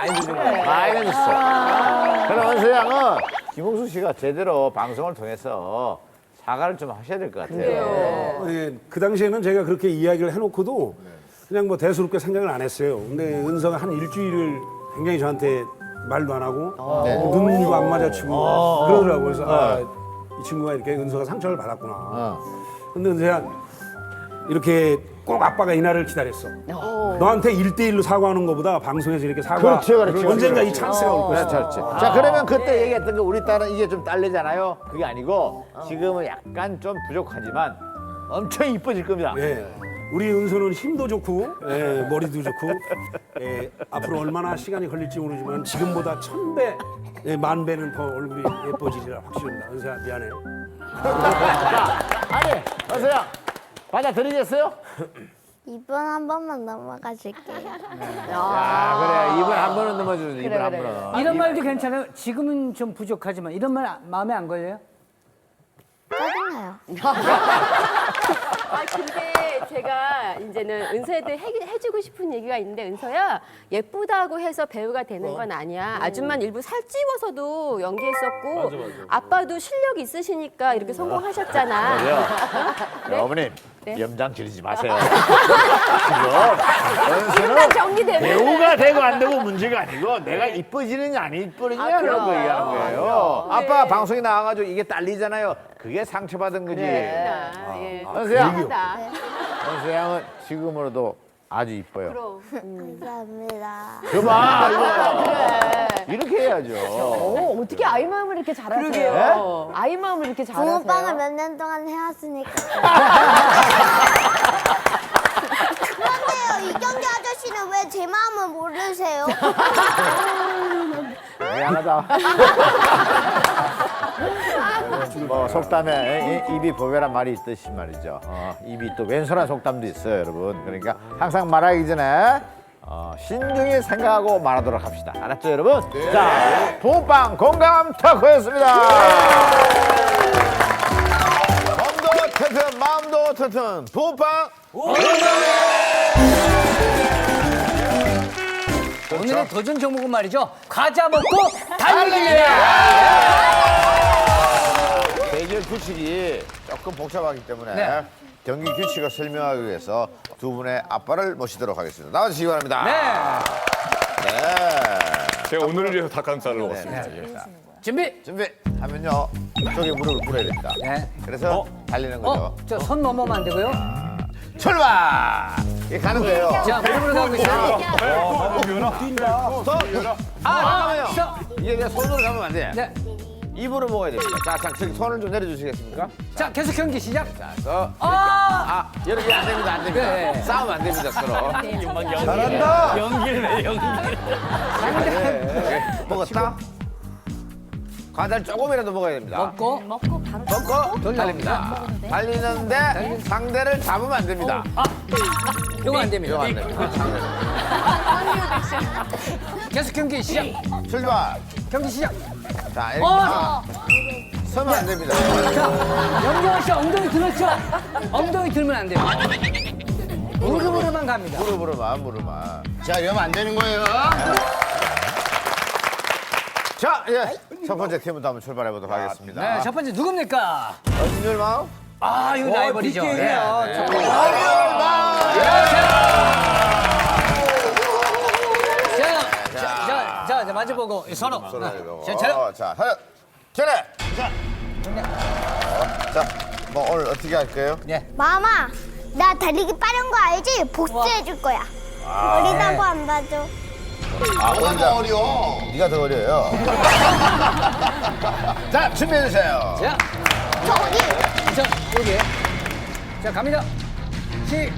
많이 늦은 거야. 많이 늦었어. 그럼 은수 양은 김홍수 씨가 제대로 방송을 통해서 사과를 좀 하셔야 될 것 같아요. 어, 예, 그 당시에는 제가 그렇게 이야기를 해놓고도 그냥 뭐 대수롭게 생각을 안 했어요. 근데 은서가 한 일주일을 굉장히 저한테 말도 안 하고 눈도 안 마주치고 그러더라고요. 그래서 아, 이 친구가 이렇게 은서가 상처를 받았구나. 어. 근데 은서야 이렇게 꼭 아빠가 이날을 기다렸어. 너한테 일대일로 사과하는 것보다 방송에서 이렇게 사과 그렇지, 그렇지, 언젠가 그렇지. 이 찬스가 올 것이다. 그렇지, 그렇지. 자, 그러면 그때 얘기했던 거 우리 딸은 이게 좀 딸리잖아요. 그게 아니고 지금은 약간 좀 부족하지만 엄청 이뻐질 겁니다. 예. 우리 은서는 힘도 좋고 예, 머리도 좋고 예, 앞으로 얼마나 시간이 걸릴지 모르지만 지금보다 천 배, 예, 만 배는 더 얼굴이 예뻐지리라 확실합니다. 은서야 미안해. 자, 아니, 과자 드리겠어요? 이번 한 번만 넘어가 줄게요. 야, 그래. 입을 한 번은 넘어주세요. 입을 한 번은. 이런 말도 괜찮아요. 지금은 좀 부족하지만 이런 말 아- 마음에 안 걸려요? 짜증나요. 아 근데 제가 이제는 은서한테 해, 해주고 싶은 얘기가 있는데 은서야 예쁘다고 해서 배우가 되는 건 아니야. 아줌마는 일부 살찌워서도 연기했었고 아빠도 실력 있으시니까 이렇게 성공하셨잖아. 그래요. 어머님, 네. 염장 지르지 마세요. 지금 다 은수는 정리되면 배우가 되고 안 되고 문제가 아니고 내가 이뻐지느냐 안 이뻐지느냐 아, 그런 거 그럼. 얘기하는 거예요. 아빠가 네. 방송에 나와가지고 이게 딸리잖아요. 그게 상처받은 거지. 아, 예. 은수야, 하다. 은수 양은 지금으로도 아주 이뻐요. 그럼. 감사합니다. 그만 이거 이렇게 해야죠. 어, 어떻게 아이 마음을 이렇게 잘하세요? 그러게요. 아이 마음을 이렇게 잘하세요? 붕어빵을 몇 년 동안 해왔으니까. 그런데요, 이경규 아저씨는 왜 제 마음을 모르세요? 미안하다. 뭐 속담에 이- 입이 보배란 말이 있듯이 말이죠. 어, 입이 또 왼손한 속담도 있어요, 여러분. 그러니까 항상 말하기 전에 어, 신중히 생각하고 말하도록 합시다. 알았죠, 여러분? 자, 붕빵 공감 토크였습니다. 몸도 튼튼, 마음도 튼튼, 붕빵 오늘의 도전 종목은 말이죠. 과자 먹고 달리기! 대결 규칙이 조금 복잡하기 때문에 네. 경기 규칙을 설명하기 위해서 두 분의 아빠를 모시도록 하겠습니다. 나와주시기 바랍니다. 네. 네. 제가 오늘을 위해서 닭가슴살을 먹었습니다. 네. 자, 준비. 준비 하면요. 이쪽에 무릎을 꿇어야 됩니다. 네. 그래서 달리는 거죠. 어, 저 손 넘으면 안 되고요. 출발! 이게 가는 거예요. 자, 무릎으로 가고 있어요. 손! 아, 잠깐만요. 서. 이게 그냥 손으로 잡으면 안 돼. 네. 입으로 먹어야 됩니다. 자, 자, 저기 손을 좀 내려주시겠습니까? 자, 계속 경기 시작. 자, 서. 아! 아, 이렇게 안 됩니다, 안 됩니다. 네. 싸우면 안 됩니다, 서로. 네. 먹었다? 과자를 조금이라도 먹어야 됩니다. 먹고 먹고 바로 먹고 달립니다. 달리는데 상대를 잡으면 안 됩니다. 아, 이거 안 됩니다. 이거 안 됩니다. 계속 경기 시작. 출발. 경기 시작. 자, 이렇게 어! 아, 서면 안 됩니다. 자, 영경아 씨 엉덩이 들었죠? 엉덩이 들면 안 돼요. 무릎으로만 갑니다. 무릎으로만, 무릎만. 자, 이러면 안 되는 거예요. 자, 예. 첫 번째 팀부터 한번 출발해 보도록 하겠습니다. 네, 첫 번째 누굽니까? 은율마우. 아, 이거 라이벌이죠. 네. 자, 자, 자, 자, 자, 마주 보고 서로. 서로 아, 이거. 자, 자, 어, 자, 하나, 전에. 자. 어, 자, 뭐 오늘 어떻게 할까요? 네. 마마, 나 달리기 빠른 거 알지? 복수해 줄 거야. 어리다고 안 봐줘. 아, 오늘 어려. 네가 더 어려요. 자, 준비해 주세요. 자, 저기. 자, 여기. 자, 갑니다. 시.